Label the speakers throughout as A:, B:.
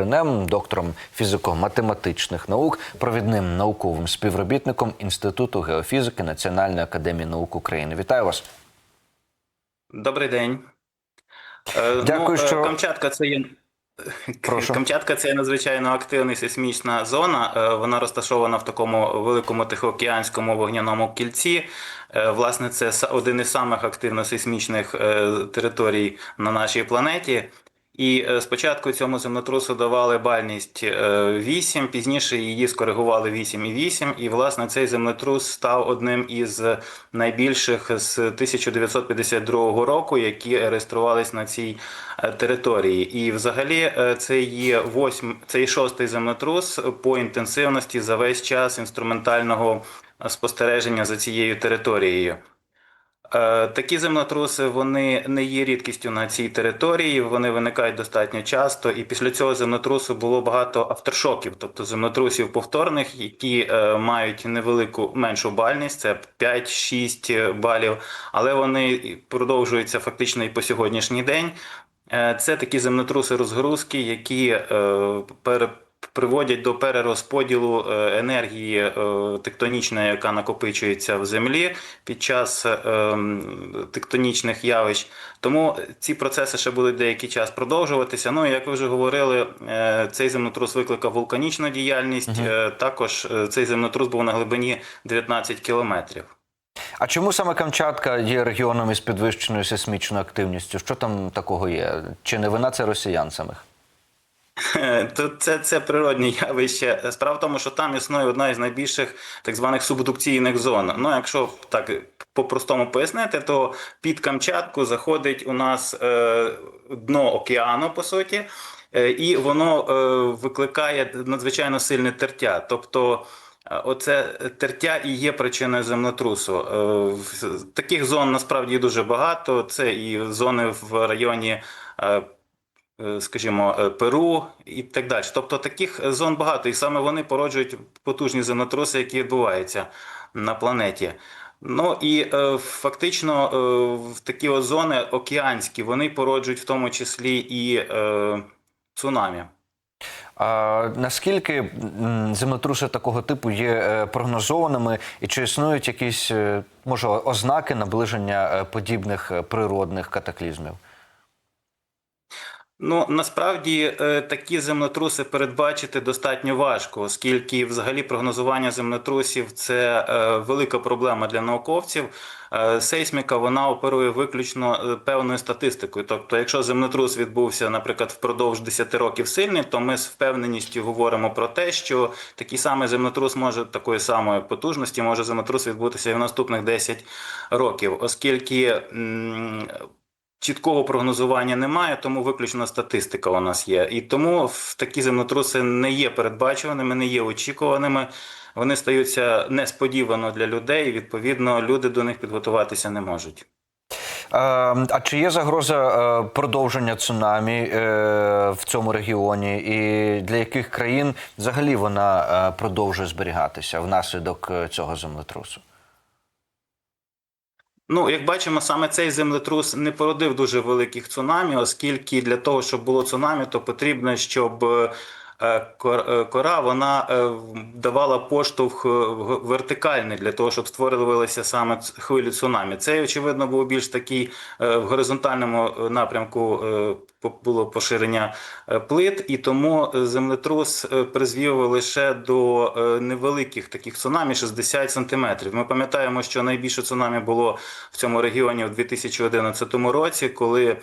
A: Гринем, доктором фізико-математичних наук, провідним науковим співробітником Інституту геофізики Національної академії наук України. Вітаю вас.
B: Добрий день. Е,
A: Дякую,
B: ну,
A: що-
B: Камчатка це є.
A: Прошу.
B: Камчатка це надзвичайно активна сейсмічна зона. Е, Вона розташована в такому великому тихоокеанському вогняному кільці. Власне, це один із самих активно сейсмічних територій на нашій планеті. І е, спочатку цьому землетрусу давали бальність е, 8, пізніше її скоригували 8,8. І, власне, цей землетрус став одним із найбільших з 1952 року, які реєструвались на цій е, території. І взагалі е, це є восьм, це є шостий землетрус по інтенсивності за весь час інструментального спостереження за цією територією. Е, Такі землетруси вони не є рідкістю на цій території, вони виникають достатньо часто. І після цього землетрусу було багато авторшоків, тобто землетрусів повторних, які е, мають невелику меншу бальність, це 5-6 балів, але вони продовжуються фактично і по сьогоднішній день. Е, Це такі землетруси розгрузки, які е, пере, приводять до перерозподілу е, енергії е, тектонічної, яка накопичується в землі під час е, тектонічних явищ. Тому ці процеси ще будуть деякий час продовжуватися. Ну і як ви вже говорили, цей землетрус викликав вулканічну діяльність. Е, Також цей землетрус був на глибині 19 кілометрів.
A: А чому саме Камчатка є регіоном із підвищеною сейсмічною активністю? Що там такого є? Чи не вина це росіян самих?
B: Це, це природні явище. Справа в тому, що там існує одна із найбільших так званих субдукційних зон. Ну, якщо так по-простому пояснити, то під Камчатку заходить у нас е, дно океану, по суті, е, і воно е, викликає надзвичайно сильне тертя. Тобто. е, Оце тертя і є причиною землетрусу. Е, Таких зон насправді дуже багато. Це і зони в районі е, скажімо, е, Перу і так далі. Тобто таких зон багато, і саме вони породжують потужні землетруси, які відбуваються на планеті. Ну і е, фактично е, в такі от зони океанські вони породжують в тому числі і е, цунамі.
A: А наскільки землетруси такого типу є е, прогнозованими, і чи існують якісь е, може ознаки наближення е, подібних е, природних катаклізмів?
B: Ну насправді е, такі землетруси передбачити достатньо важко, оскільки взагалі прогнозування землетрусів це е, велика проблема для науковців. Е, Сейсміка вона оперує виключно певною статистикою. Тобто, якщо землетрус відбувся, наприклад, впродовж 10 років сильний, то ми з впевненістю говоримо про те, що такий самий землетрус може такої самої потужності може землетрус відбутися і в наступних 10 років, оскільки. Чіткого прогнозування немає, тому виключно статистика у нас є. І тому в такі землетруси не є передбачуваними, не є очікуваними. Вони стаються несподівано для людей. і, Відповідно, люди до них підготуватися не можуть.
A: А чи є загроза е, продовження цунамі е, в цьому регіоні, і для яких країн взагалі вона е, продовжує зберігатися внаслідок цього землетрусу?
B: Ну, як бачимо, саме цей землетрус не породив дуже великих цунамі, оскільки для того, щоб було цунамі, то потрібно, щоб е, е, кора вона е, давала поштовх вертикальний для того, щоб створювалися саме хвилі цунамі. Цей, очевидно, був більш такий в горизонтальному напрямку було поширення е, плит, і тому е, землетрус е, призвів лише до невеликих таких цунамі 60 сантиметрів. Ми пам'ятаємо, що найбільше цунамі було в цьому регіоні в 2011 році, коли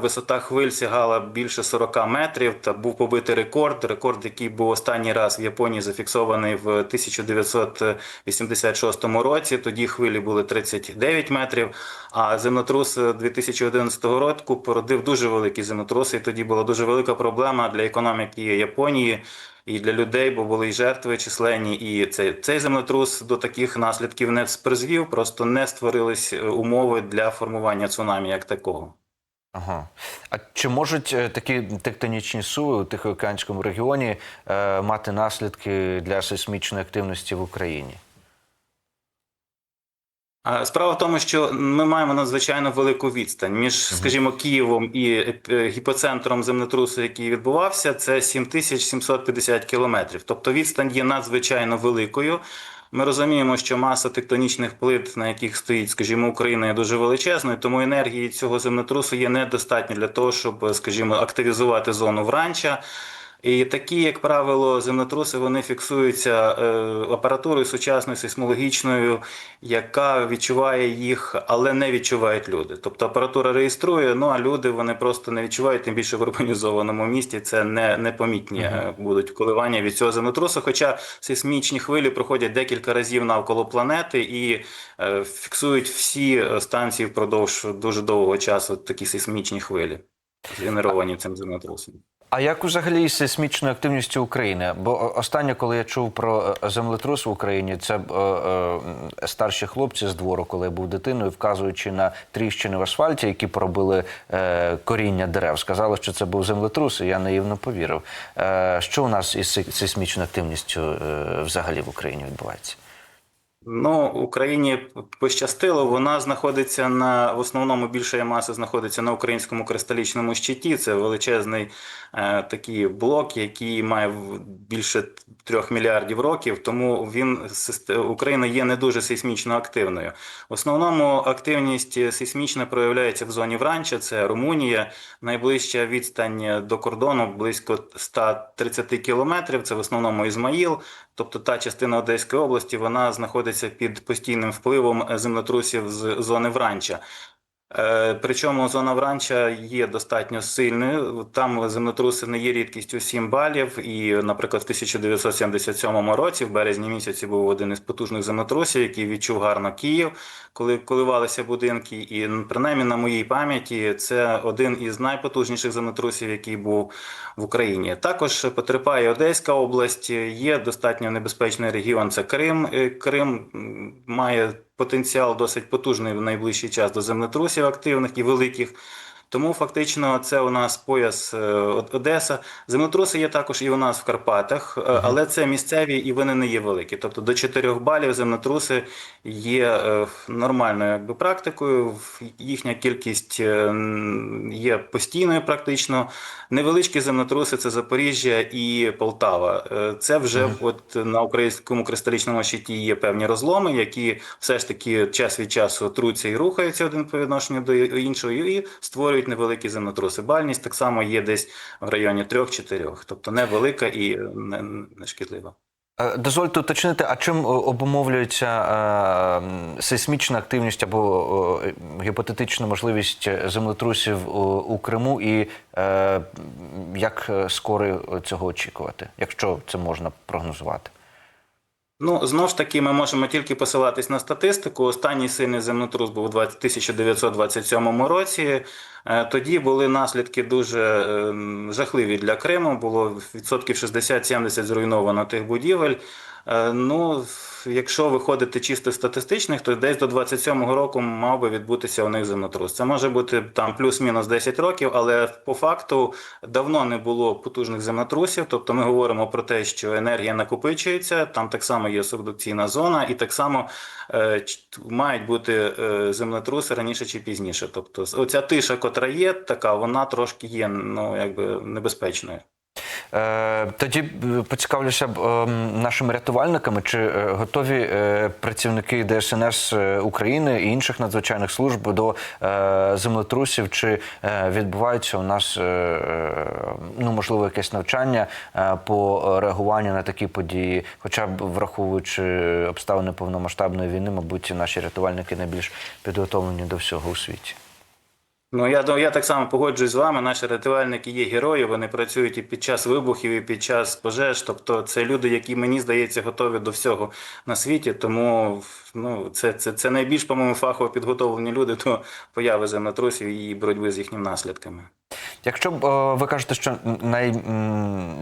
B: висота хвиль сягала більше 40 метрів та був побитий рекорд. Рекорд, який був останній раз в Японії зафіксований в 1986 році. Тоді хвилі були 39 метрів. А землетрус 2011 року породив дуже великі землетруси. І тоді була дуже велика проблема для економіки Японії. І для людей, бо були і жертви численні, і цей, цей землетрус до таких наслідків не призвів, просто не створились е, умови для формування цунамі як такого.
A: Ага. А чи можуть е, такі тектонічні суви у Тихоокеанському регіоні е, мати наслідки для сейсмічної активності в Україні?
B: Справа в тому, що ми маємо надзвичайно велику відстань між, скажімо, Києвом і е, гіпоцентром землетрусу, який відбувався, це 7750 кілометрів. Тобто відстань є надзвичайно великою. Ми розуміємо, що маса тектонічних плит, на яких стоїть, скажімо, Україна, є дуже величезною, тому енергії цього землетрусу є недостатньо для того, щоб, скажімо, активізувати зону вранча. І такі, як правило, землетруси вони фіксуються е, апаратурою сучасною сейсмологічною, яка відчуває їх, але не відчувають люди. Тобто апаратура реєструє, ну а люди вони просто не відчувають, тим більше в урбанізованому місті це не, непомітні е, будуть коливання від цього землетрусу. Хоча сейсмічні хвилі проходять декілька разів навколо планети і е, фіксують всі е, станції впродовж дуже довгого часу такі сейсмічні хвилі, згенеровані цим землетрусом.
A: А як взагалі із сейсмічною активністю України? Бо останнє, коли я чув про е, землетрус в Україні, це е, е, старші хлопці з двору, коли я був дитиною, вказуючи на тріщини в асфальті, які поробили е, коріння дерев, сказали, що це був землетрус, і я наївно повірив. Е, що у нас із сейсмічною активністю е, взагалі в Україні відбувається?
B: Ну, Україні пощастило, вона знаходиться на в основному більша маса знаходиться на українському кристалічному щиті. Це величезний е, такий блок, який має більше трьох мільярдів років. Тому він Україна є не дуже сейсмічно активною. В основному активність сейсмічна проявляється в зоні Вранча, це Румунія. Найближча відстань до кордону близько 130 кілометрів. Це в основному Ізмаїл. Тобто та частина Одеської області вона знаходиться під постійним впливом землетрусів з зони Вранча. Е, Причому зона Вранча є достатньо сильною. Там землетруси не є рідкістю 7 балів. І, наприклад, в 1977 році, в березні місяці, був один із потужних землетрусів, який відчув гарно Київ, коли коливалися будинки. І принаймні на моїй пам'яті це один із найпотужніших землетрусів, який був в Україні. Також потерпає Одеська область. Є достатньо небезпечний регіон. Це Крим. Е, Крим має потенціал досить потужний в найближчий час до землетрусів активних і великих. Тому фактично це у нас пояс е, Одеса. Землетруси є також і у нас в Карпатах, е, але це місцеві і вони не є великі. Тобто до 4 балів землетруси є е, нормальною якби практикою. Їхня кількість є постійною практично. Невеличкі землетруси це Запоріжжя і Полтава. Це вже от на українському кристалічному щиті є певні розломи, які все ж таки час від часу труться і рухаються один по відношенню до іншого, і створюють невеликі землетруси. Бальність так само є десь в районі 3-4, тобто невелика і не, не шкідлива.
A: Е, Дозвольте уточнити, а чим е, обумовлюється е, сейсмічна активність або е, гіпотетична можливість землетрусів у, Криму, і е, як е, скоро цього очікувати, якщо це можна прогнозувати?
B: Ну, знову ж таки, ми можемо тільки посилатись на статистику. Останній сильний землетрус був у 20 1927 році. Е, Тоді були наслідки дуже ем, жахливі для Криму. Було відсотків 60-70 зруйновано тих будівель. Е, Ну, якщо виходити чисто статистичних, то десь до 27-го року мав би відбутися у них землетрус. Це може бути там плюс-мінус 10 років, але по факту давно не було потужних землетрусів. Тобто ми говоримо про те, що енергія накопичується, там так само є субдукційна зона, і так само е, мають бути е, землетруси раніше чи пізніше. Тобто, оця тиша, котра є, така, вона трошки є ну, якби небезпечною.
A: Е, Тоді е, поцікавлюся ем, нашими рятувальниками, чи е, готові е, працівники ДСНС е, України і інших надзвичайних служб до е, землетрусів, чи е, відбувається у нас е, е, ну можливо якесь навчання е, по реагуванню на такі події, хоча б враховуючи обставини повномасштабної війни, мабуть, наші рятувальники найбільш підготовлені до всього у світі.
B: Ну, я, я так само погоджуюсь з вами. Наші рятувальники є герої, вони працюють і під час вибухів, і під час пожеж. Тобто це люди, які, мені здається, готові до всього на світі. Тому ну, це, це, це найбільш, по-моєму, фахово підготовлені люди до появи землетрусів і боротьби з їхніми наслідками.
A: Якщо б е, ви кажете, що най,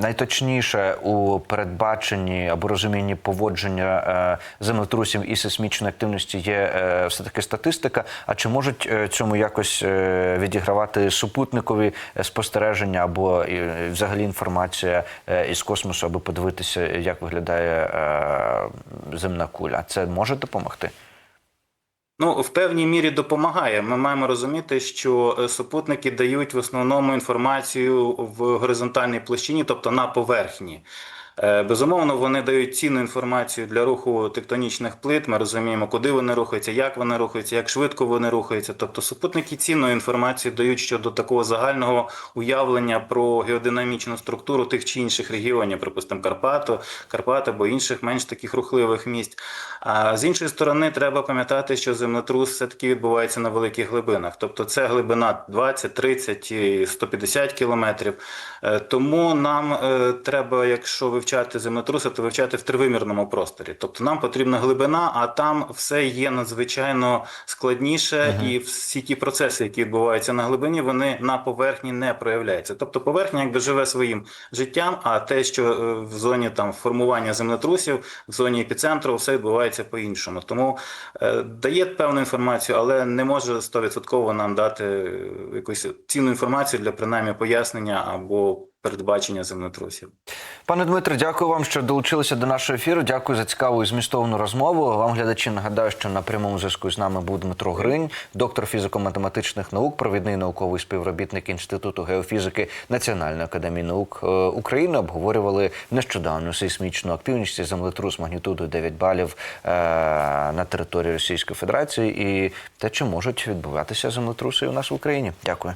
A: найточніше у передбаченні або розумінні поводження е, землетрусів і сейсмічної активності є е, все таки статистика, а чи можуть цьому якось відігравати супутникові спостереження або взагалі інформація із космосу, аби подивитися, як виглядає земна куля? Це може допомогти?
B: Ну, в певній мірі допомагає. Ми маємо розуміти, що е, супутники дають в основному інформацію в горизонтальній площині, тобто на поверхні. Е, Безумовно, вони дають цінну інформацію для руху тектонічних плит. Ми розуміємо, куди вони рухаються, як вони рухаються, як швидко вони рухаються. Тобто супутники цінну інформацію дають щодо такого загального уявлення про геодинамічну структуру тих чи інших регіонів, припустимо, Карпату, Карпат або інших менш таких рухливих місць. А з іншої сторони, треба пам'ятати, що землетрус все-таки відбувається на великих глибинах. Тобто це глибина 20, 30, і 150 кілометрів. Е, Тому нам е, треба, якщо вивчати землетруси, то вивчати в тривимірному просторі. Тобто нам потрібна глибина, а там все є надзвичайно складніше, і всі ті процеси, які відбуваються на глибині, вони на поверхні не проявляються. Тобто поверхня якби живе своїм життям, а те, що е, в зоні там формування землетрусів, в зоні епіцентру, все відбувається по-іншому. Тому е, дає певну інформацію, але не може 100% нам дати е, якусь цінну інформацію для принаймні пояснення або передбачення землетрусів.
A: Пане Дмитре, дякую вам, що долучилися до нашого ефіру. Дякую за цікаву і змістовну розмову. Вам, глядачі, нагадаю, що на прямому зв'язку з нами був Дмитро Гринь, доктор фізико-математичних наук, провідний науковий співробітник Інституту геофізики Національної академії наук е, України. Обговорювали нещодавню сейсмічну активність землетрус магнітудою 9 балів е, на території Російської Федерації і те, чи можуть відбуватися землетруси у нас в Україні. Дякую.